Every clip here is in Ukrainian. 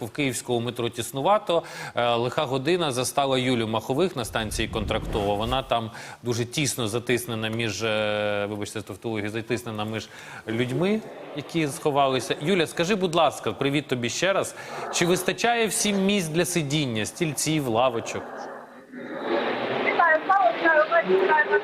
в київському метро тіснувато. Е, Лиха година застала Юлю Махових на станції Контрактова. Вона там дуже тісно затиснена між, е, вибачте, тавтологію, затиснена між людьми, які сховалися. Юля, скажи, будь ласка, привіт тобі ще раз. Чи вистачає всім місць для сидіння, стільців, лавочок? Вітаю, слава вітаю, Олегі, вітаю вас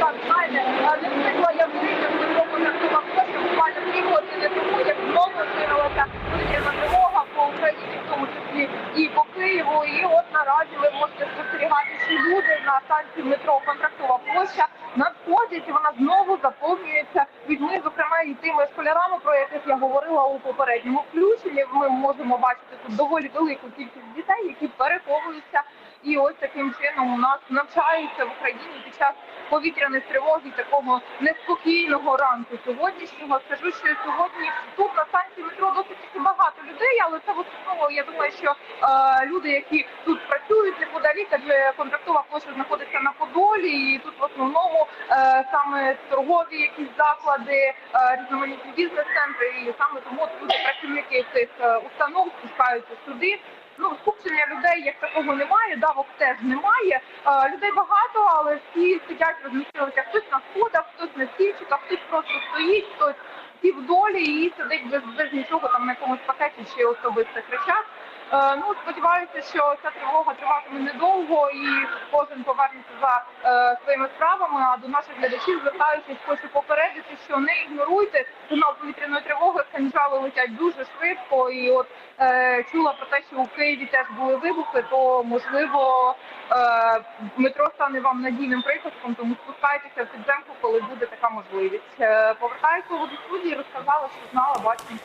так знаєте. Не встигла я вийти з метро контрактова площа, буквально дві години тому, як знову з'явилася повітряна тривога по Україні, в тому числі і по Києву. І от наразі ви можете спостерігати, що люди на станції метро контрактова площа надходять, і вона знову заповнюється людьми, зокрема і тими школярами, про яких я говорила у попередньому включенні. Ми можемо бачити тут доволі велику кількість дітей, які переховуються і ось таким чином у нас навчаються в Україні під час повітряних тривог і такого неспокійного ранку сьогоднішнього. Скажу, що сьогодні тут на станції метро досить багато людей, але це в основному я думаю, що е, люди, які тут працюють неподалік, адже контрактова площа знаходиться на Подолі, і тут в основному е, саме торгові якісь заклади, е, різноманітні бізнес-центри, і саме тому тут працівники цих е, установ спускаються сюди. Ну, скупчення людей як такого немає, давок теж немає. Е, людей багато, але всі сидять, розмістилися хтось на сходах, хтось на стільчиках, хтось просто стоїть, хтось долі і сидить без, без нічого там на якомусь пакеті чи особистих речах. Е, ну, сподіваюся, що ця тривога триватиме недовго і кожен повернеться за е, своїми справами. А до наших глядачів звертаючись, хочу попередити, що не ігноруйте сигнал повітряної тривоги. Летять дуже швидко. І от е, чула про те, що у Києві теж були вибухи, то можливо е, метро стане вам надійним прихистком, тому спускайтеся в підземку, коли буде така можливість. Е, повертаюся до студії, розказала, що знала, бачимо.